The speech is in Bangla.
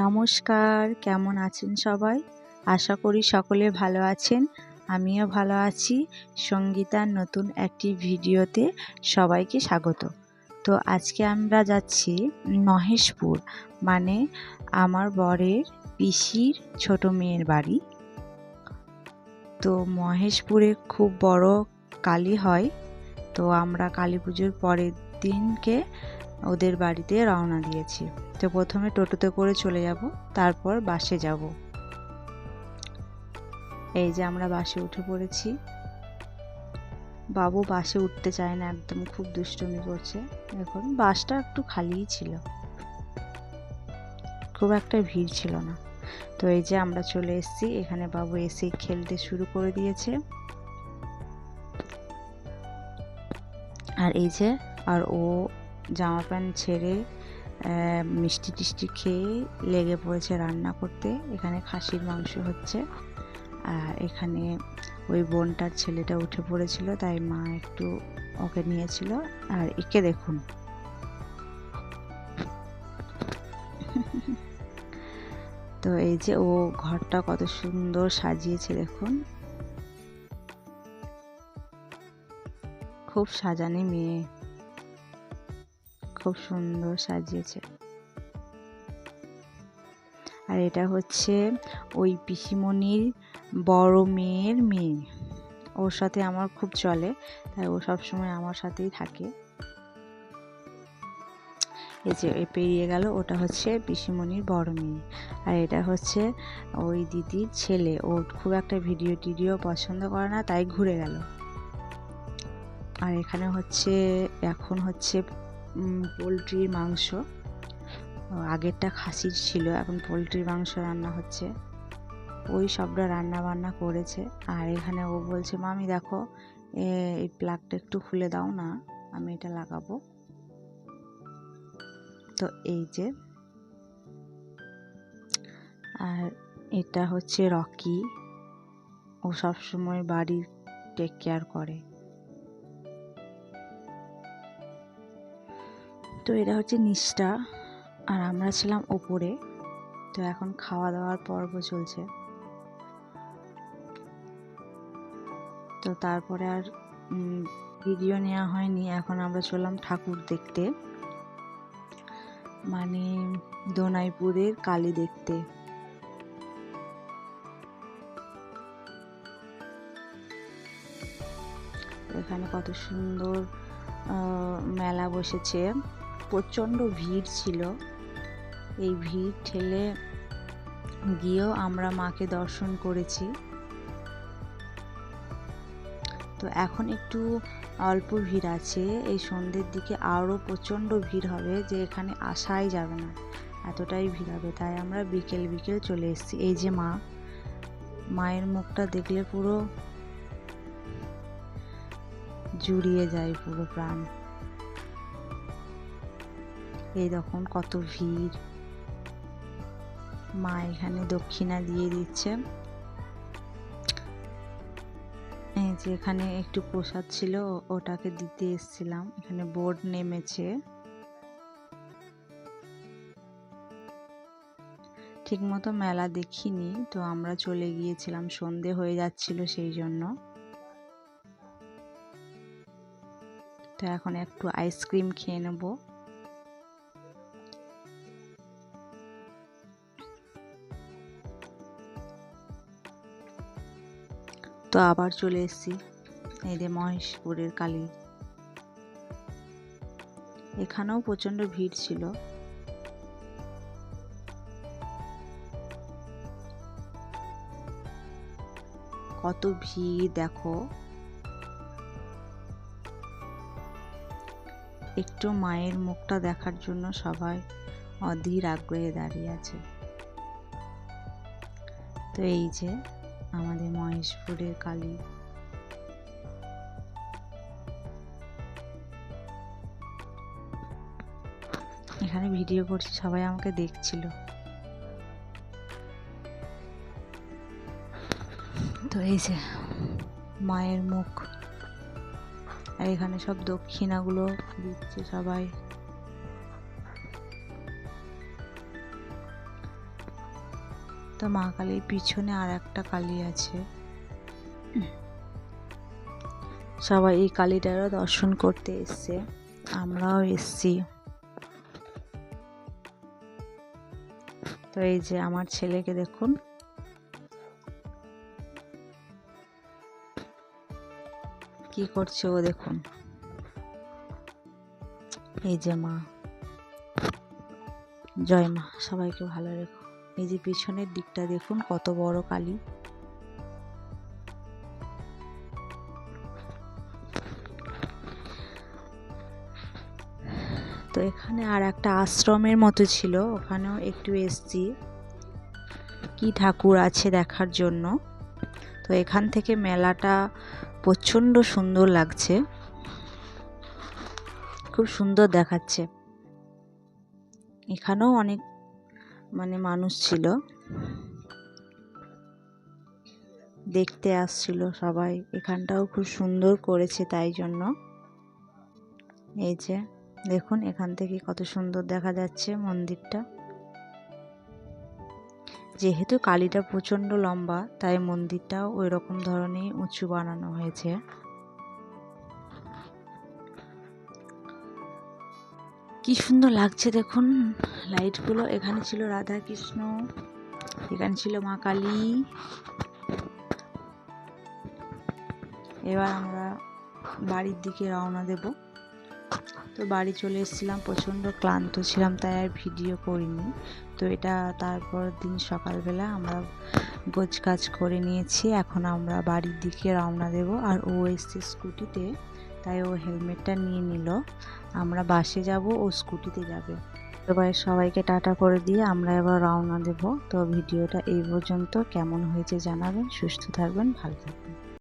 নমস্কার, কেমন আছেন সবাই? আশা করি সকলে ভালো আছেন, আমিও ভালো আছি। সঙ্গীতার নতুন একটি ভিডিওতে সবাইকে স্বাগত। তো আজকে আমরা যাচ্ছি মহেশপুর মানে আমার বরের পিসির ছোট মেয়ের বাড়ি। তো মহেশপুরে খুব বড় কালী হয়, তো আমরা কালী পুজোর পরের দিনকে ওদের বাড়িতে রওনা দিয়েছি। তো প্রথমে টোটোতে করে চলে যাব, তারপর বাসে যাব। এই যে আমরা বাসে উঠে পড়েছি। বাবু বাসে উঠতে চায় না, একদম খুব দুষ্টুমি করছে। এখন বাসটা একটু খালিই ছিল। খুব একটা ভিড় ছিল না। তো এই যে আমরা চলে এসেছি, এখানে বাবু এসে খেলতে শুরু করে দিয়েছে। আর এই যে, আর ও জামা প্যান্ট ছেড়ে মিষ্টি টিষ্টি খেয়ে লেগে পড়েছে রান্না করতে। এখানে খাসির মাংস হচ্ছে। আর এখানে ওই বোনটার ছেলেটা উঠে পড়েছিল, তাই মা একটু ওকে নিয়েছিল। আর একে দেখুন। তো এই যে ও ঘরটা কত সুন্দর সাজিয়েছে, দেখুন। খুব সাজানি মেয়ে। খুব সুন্দর সাজিয়েছে। আর এটা হচ্ছে ওই পিসিমণির বড় মেয়ের মেয়ে। ওর সাথে আমার খুব চলে, তাই ও সবসময় আমার সাথেই থাকে। এই যে পেরিয়ে গেল, ওটা হচ্ছে পিসিমণির বড় মেয়ে। আর এটা হচ্ছে ওই দিদির ছেলে। ও খুব একটা ভিডিও টিডিও পছন্দ করে না, তাই ঘুরে গেল। আর এখানে হচ্ছে, এখন হচ্ছে পোলট্রির মাংস। আগেরটা খাসির ছিল, এখন পোলট্রির মাংস রান্না হচ্ছে। ওই সবটা রান্না বান্না করেছে। আর এখানে ও বলছে, মামি, দেখো এই প্লাগটা একটু খুলে দাও না, আমি এটা লাগাবো। তো এই যে, আর এটা হচ্ছে রকি। ও সবসময় বাড়ির টেক কেয়ার করে। তো এটা হচ্ছে নিচটা আর আমরা ছিলাম ওপরে। তো এখন খাওয়া দাওয়ার পর্ব চলছে। তো তারপরে আর ভিডিও নেওয়া হয়নি। এখন আমরা চললাম ঠাকুর দেখতে। মানে দোনাইপুরের কালী দেখতে। এখানে কত সুন্দর মেলা বসেছে। প্রচণ্ড ভিড় ছিল। এই ভিড় ঠেলে গিয়েও আমরা মাকে দর্শন করেছি। তো এখন একটু অল্প ভিড় আছে। এই সন্ধ্যের দিকে আরও প্রচণ্ড ভিড় হবে যে এখানে আসাই যাবে না। এতটাই ভিড় হবে। তাই আমরা বিকেল বিকেল চলে এসেছি। এই যে মা, মায়ের মুখটা দেখলে পুরো জুড়িয়ে যায়, পুরো প্রাণ। এই দেখুন কত ভিড়। মা এখানে দক্ষিণা দিয়ে দিচ্ছে। এই যে এখানে একটু প্রসাদ ছিল ওটাকে দিতে এসছিলাম। এখানে বোর্ড নেমেছে। ঠিকমতো মেলা দেখিনি, তো আমরা চলে গিয়েছিলাম। সন্ধে হয়ে যাচ্ছিল সেই জন্য। তো এখন একটু আইসক্রিম খেয়ে নেব। তো আবার চলে এসেছি। এই যে মহেশপুরের কালী। এখানেও প্রচণ্ড ভিড় ছিল। কত ভিড়, দেখো। একটু মায়ের মুখটা দেখার জন্য সবাই অধীর আগ্রহে দাঁড়িয়ে আছে। তো এই যে আমাদের মহেশপুরের কালী। এখানে ভিডিও করছি, সবাই আমাকে দেখছিল। তো এই যে, মায়ের মুখ। আর এখানে সব দক্ষিণাগুলো দিচ্ছে সবাই। তো মা কালীর পিছনে আর একটা কালী আছে। সবাই এই কালীটারও দর্শন করতে এসছে। আমরাও এসছি। তো এই যে আমার ছেলেকে দেখুন। কি করছে ও দেখুন। এই যে মা। জয় মা, সবাইকে ভালো রেখো। এই যে পিছনের দিকটা দেখুন, কত বড় কালী। তো এখানে আর একটা আশ্রমের মতো ছিল, ওখানেও একটু এসছি। কি ঠাকুর আছে দেখার জন্য। তো এখান থেকে মেলাটা প্রচণ্ড সুন্দর লাগছে। খুব সুন্দর দেখাচ্ছে। এখানেও অনেক মানে মানুষ ছিল। দেখতে আসছিল সবাই। এখানটাও খুব সুন্দর করেছে তাই জন্য। এই যে, দেখুন এখান থেকে কত সুন্দর দেখা যাচ্ছে মন্দিরটা। যেহেতু কালীটা প্রচণ্ড লম্বা, তাই মন্দিরটাও ওই রকম ধরনেরই উঁচু বানানো হয়েছে। কি সুন্দর লাগছে দেখুন। লাইটগুলো এখানে ছিল রাধা কৃষ্ণ এখানে ছিল মা কালী। এবার আমরা বাড়ির দিকে রওনা দেব। তো বাড়ি চলে এসেছিলাম, প্রচণ্ড ক্লান্ত ছিলাম, তাই আর ভিডিও করিনি। তো এটা তারপর দিন সকালবেলা আমরা গোছ কাজ করে নিয়েছি। এখন আমরা বাড়ির দিকে রওনা দেব। আর ও এসছে স্কুটিতে। তাই ও হেলমেটটা নিয়ে নিল। আমরা বাসে যাব, ও স্কুটিতে যাবে। এবার সবাইকে টাটা করে দিয়ে আমরা এবার রওনা দেব। তো ভিডিওটা এই পর্যন্ত। কেমন হয়েছে জানাবেন। সুস্থ থাকবেন, ভালো থাকবেন।